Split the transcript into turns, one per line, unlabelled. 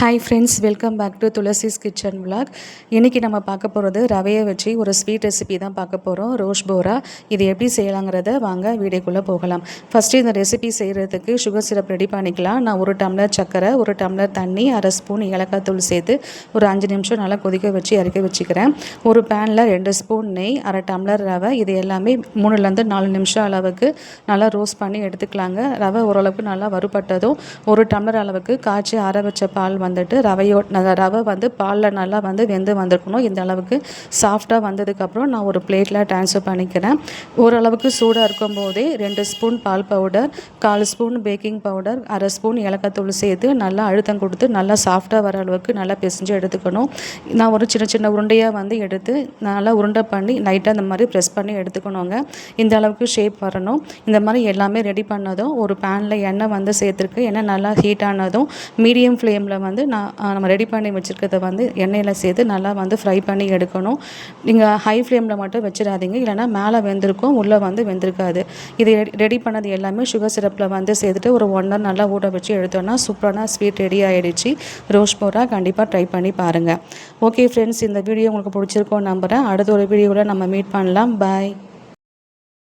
Hi friends welcome back to Thulasi's kitchen vlog இன்றைக்கி நம்ம பார்க்க போகிறது ரவையை வச்சு ஒரு ஸ்வீட் ரெசிபி தான் பார்க்க போகிறோம் ரோஷ் போரா. இது எப்படி செய்யலாங்கிறத வாங்க வீடியோக்குள்ளே போகலாம். ஃபஸ்ட்டு இந்த ரெசிபி செய்கிறதுக்கு சுகர் சிரப் ரெடி பண்ணிக்கலாம். நான் ஒரு டம்ளர் சர்க்கரை ஒரு டம்ளர் தண்ணி அரை ஸ்பூன் ஏலக்காய் தூள் சேர்த்து ஒரு அஞ்சு நிமிஷம் நல்லா கொதிக்க வச்சு இறக்கி வச்சுக்கிறேன். ஒரு பேனில் ரெண்டு ஸ்பூன் நெய் அரை டம்ளர் ரவை. இது எல்லாமே மூணுலேருந்து நாலு நிமிஷம் அளவுக்கு நல்லா ரோஸ்ட் பண்ணி எடுத்துக்கலாங்க. ரவை ஓரளவுக்கு நல்லா வறுபட்டதும் ஒரு டம்ளர் அளவுக்கு காய்ச்சி அரை வச்ச பால் வந்துட்டு ரவையோ ரவை வந்து பாலில் நல்லா வந்து வெந்து வந்திருக்கணும். இந்த அளவுக்கு சாஃப்டாக வந்ததுக்கப்புறம் நான் ஒரு பிளேட்டில் ட்ரான்ஸ்ஃபர் பண்ணிக்கிறேன். ஓரளவுக்கு சூடாக இருக்கும்போதே ரெண்டு ஸ்பூன் பால் பவுடர் கால் ஸ்பூன் பேக்கிங் பவுடர் அரை ஸ்பூன் ஏலக்காய்த்தூள் சேர்த்து நல்லா அழுத்தம் கொடுத்து நல்லா சாஃப்டாக வர அளவுக்கு நல்லா பிசைஞ்சு எடுத்துக்கணும். நான் ஒரு சின்ன சின்ன உருண்டையாக வந்து எடுத்து நல்லா உருண்டை பண்ணி லைட்டாக இந்த மாதிரி ப்ரெஸ் பண்ணி எடுத்துக்கணுங்க. இந்த அளவுக்கு ஷேப் வரணும். இந்த மாதிரி எல்லாமே ரெடி பண்ணதும் ஒரு பேனில் எண்ணெய் வந்து சேர்த்துருக்கு. எண்ணெய் நல்லா ஹீட் ஆனதும் மீடியம் ஃப்ளேமில் வந்து வந்து நான் நம்ம ரெடி பண்ணி வச்சுருக்கிறத வந்து எண்ணெயில் சேர்த்து நல்லா வந்து ஃப்ரை பண்ணி எடுக்கணும். நீங்கள் ஹை ஃப்ளேமில் மட்டும் வச்சிடாதீங்க. இல்லைனா மேலே வெந்திருக்கும் உள்ளே வந்து வெந்திருக்காது. இது ரெடி பண்ணது எல்லாமே சுகர் சிரப்பில் வந்து சேர்த்துட்டு ஒரு ஒன் ஹவர் நல்லா ஊற வச்சு எடுத்தோன்னா சூப்பரான ஸ்வீட் ரெடி ஆகிடுச்சு ரோஸ் போரா கண்டிப்பாக ட்ரை பண்ணி பாருங்கள் ஓகே ஃப்ரெண்ட்ஸ் இந்த வீடியோ உங்களுக்கு பிடிச்சிருக்கோம் நம்புகிறேன் அடுத்த ஒரு வீடியோவில் நம்ம மீட் பண்ணலாம். பாய்